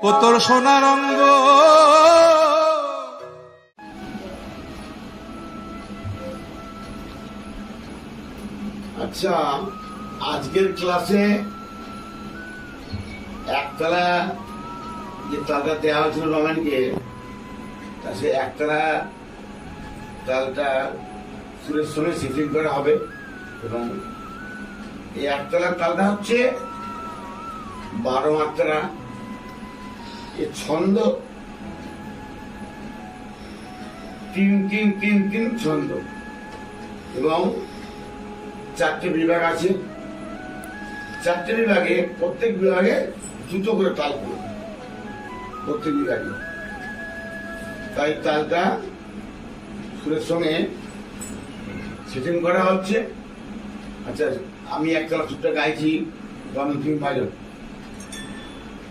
ও তোর সোনার অঙ্গ। আচ্ছা আজকের ক্লাসে একতলা যে তালটা দেওয়া হয়েছিল রমানকে তা সে একতলা তালটা সুরের সঙ্গে শিথিল করা হবে এবং এই একতলার তালটা হচ্ছে বারো মাত্রা ছন্দ। তিন তিন তিন তিন ছন্দ। এবং চারটে বিভাগ আছে। চারটে বিভাগে, প্রত্যেক বিভাগে দুটো করে তাল পড়বে প্রত্যেক বিভাগে। তাই তালটা সুরের সঙ্গে সেটিং করা হচ্ছে। আচ্ছা আমি একতলা সুরটা গাইছি। তখন তুমি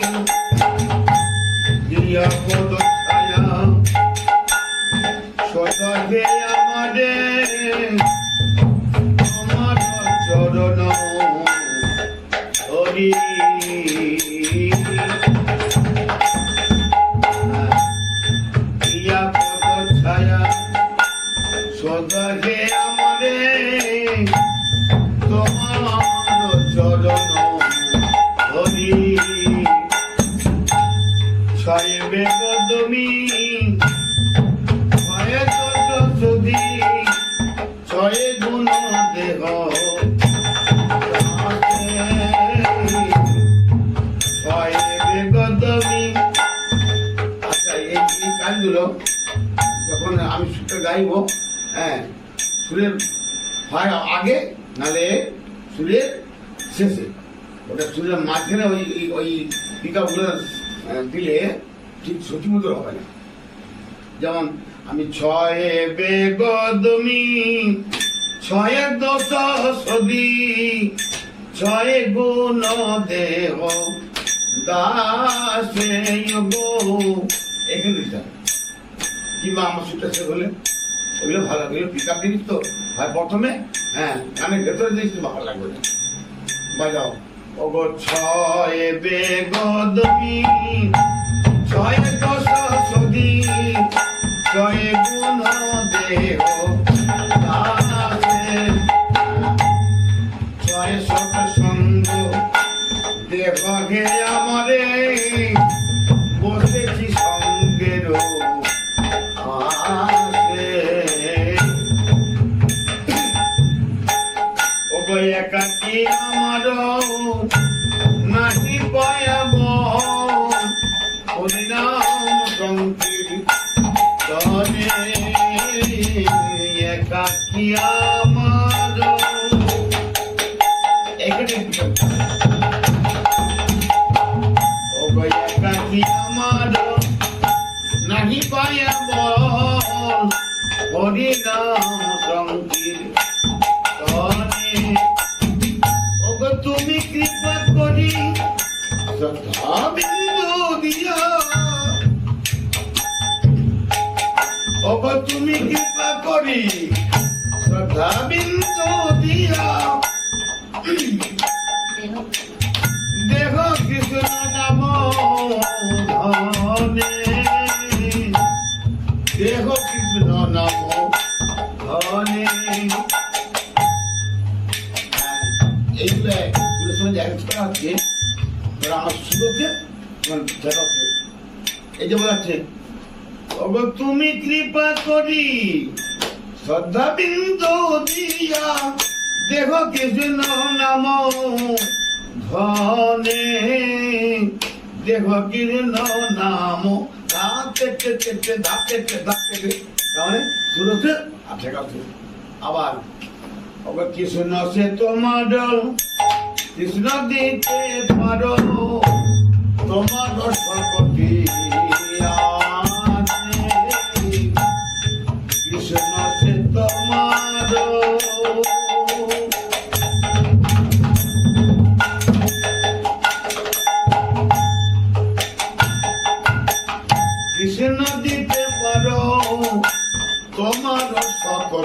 করি নিরাপদ ছায়া সদাগে ছয় বেগদমি ছয় দশ সুধি ছয় গুণ দেহ। আচ্ছা আমি সুরটা গাইব হ্যাঁ সুরের হয় আগে, নালে সুরের শেষে। ওটা সুরের মাঝখানে ওই- ওই পিকআপগুলো দিলে ঠিক সঠিক মতো হবে না। যেমন আমি ছয় বেগদমি দশ সদি ছয় গুণ দেহ আমার ভালো পিক আপ জিনিস তো। প্রথমে হ্যাঁ ভালো ছয় বেগদমি ছয় দশ সদি ছয় গুণ দেহ ছয় শত সঙ্গ দেহ হে আমারে, বসেছি সঙ্গের একাকি আমার তুমি কৃপা করি শ্রদ্ধা বিন্দু দিয়া দেহ কৃষ্ণ নাম ধনে দেহ কৃষ্ণ নাম ধনে এইগুলো এগুলোর সঙ্গে জায়গা করা হচ্ছে আমার এই যে বলাচ্ছে ওগো তুমি কৃপা করি। শ্রদ্ধা বিন্দু দিয়া দেহ কৃষ্ণ নাম ধনে। দেহ কৃষ্ণ নাম আবার আবার কৃষ্ণ সে তোমার কৃষ্ণ দিতে পারো। তোমার সকতি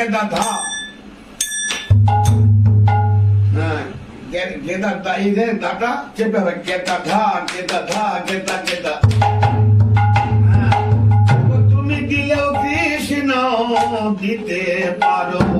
গেদা ধা। ধা হ্যাঁ গে- গেদা দা এই যে দাটা চেপে হবে গেদা ধা গেদা ধা গেদা গেদা। হ্যাঁ, তুমি দিলেও কৃষ্ণ দিতে পারো।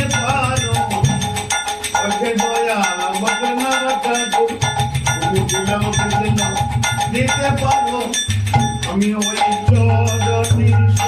দিতে পারো আমি ওই চরণের